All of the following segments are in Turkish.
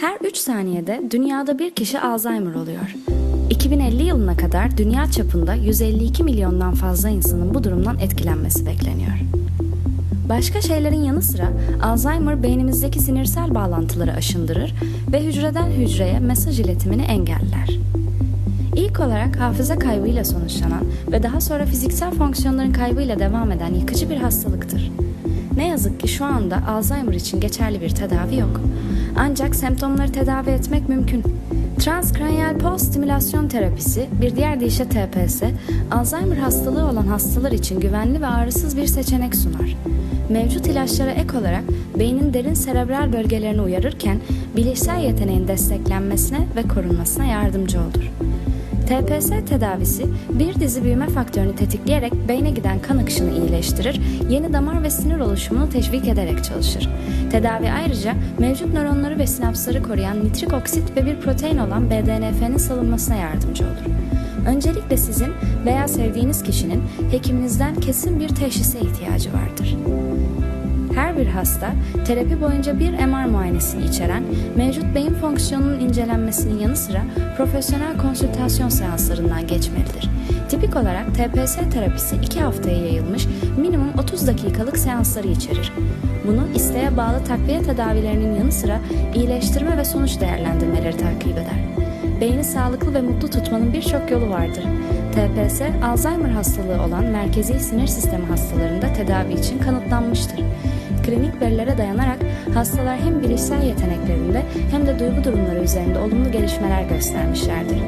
Her 3 saniyede dünyada bir kişi Alzheimer oluyor. 2050 yılına kadar dünya çapında 152 milyondan fazla insanın bu durumdan etkilenmesi bekleniyor. Başka şeylerin yanı sıra Alzheimer beynimizdeki sinirsel bağlantıları aşındırır ve hücreden hücreye mesaj iletimini engeller. İlk olarak hafıza kaybıyla sonuçlanan ve daha sonra fiziksel fonksiyonların kaybıyla devam eden yıkıcı bir hastalıktır. Ne yazık ki şu anda Alzheimer için geçerli bir tedavi yok. Ancak semptomları tedavi etmek mümkün. Transkranyal pulse stimülasyon terapisi, bir diğer deyişle TPS, Alzheimer hastalığı olan hastalar için güvenli ve ağrısız bir seçenek sunar. Mevcut ilaçlara ek olarak beynin derin serebral bölgelerini uyarırken bilişsel yeteneğin desteklenmesine ve korunmasına yardımcı olur. TPS tedavisi bir dizi büyüme faktörünü tetikleyerek beyne giden kan akışını iyileştirir, yeni damar ve sinir oluşumunu teşvik ederek çalışır. Tedavi ayrıca mevcut nöronları ve sinapsları koruyan nitrik oksit ve bir protein olan BDNF'nin salınmasına yardımcı olur. Öncelikle sizin veya sevdiğiniz kişinin hekiminizden kesin bir teşhise ihtiyacı vardır. Hasta terapi boyunca bir MR muayenesini içeren mevcut beyin fonksiyonunun incelenmesinin yanı sıra profesyonel konsültasyon seanslarından geçmelidir. Tipik olarak TPS terapisi 2 haftaya yayılmış minimum 30 dakikalık seansları içerir. Bunu isteğe bağlı takviye tedavilerinin yanı sıra iyileştirme ve sonuç değerlendirmeleri takip eder. Beyni sağlıklı ve mutlu tutmanın birçok yolu vardır. TPS, Alzheimer hastalığı olan merkezi sinir sistemi hastalarında tedavi için kanıtlanmıştır. Klinik verilere dayanarak hastalar hem bilişsel yeteneklerinde hem de duygu durumları üzerinde olumlu gelişmeler göstermişlerdir.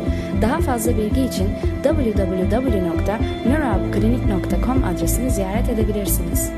Daha fazla bilgi için www.neuroupclinic.com adresini ziyaret edebilirsiniz.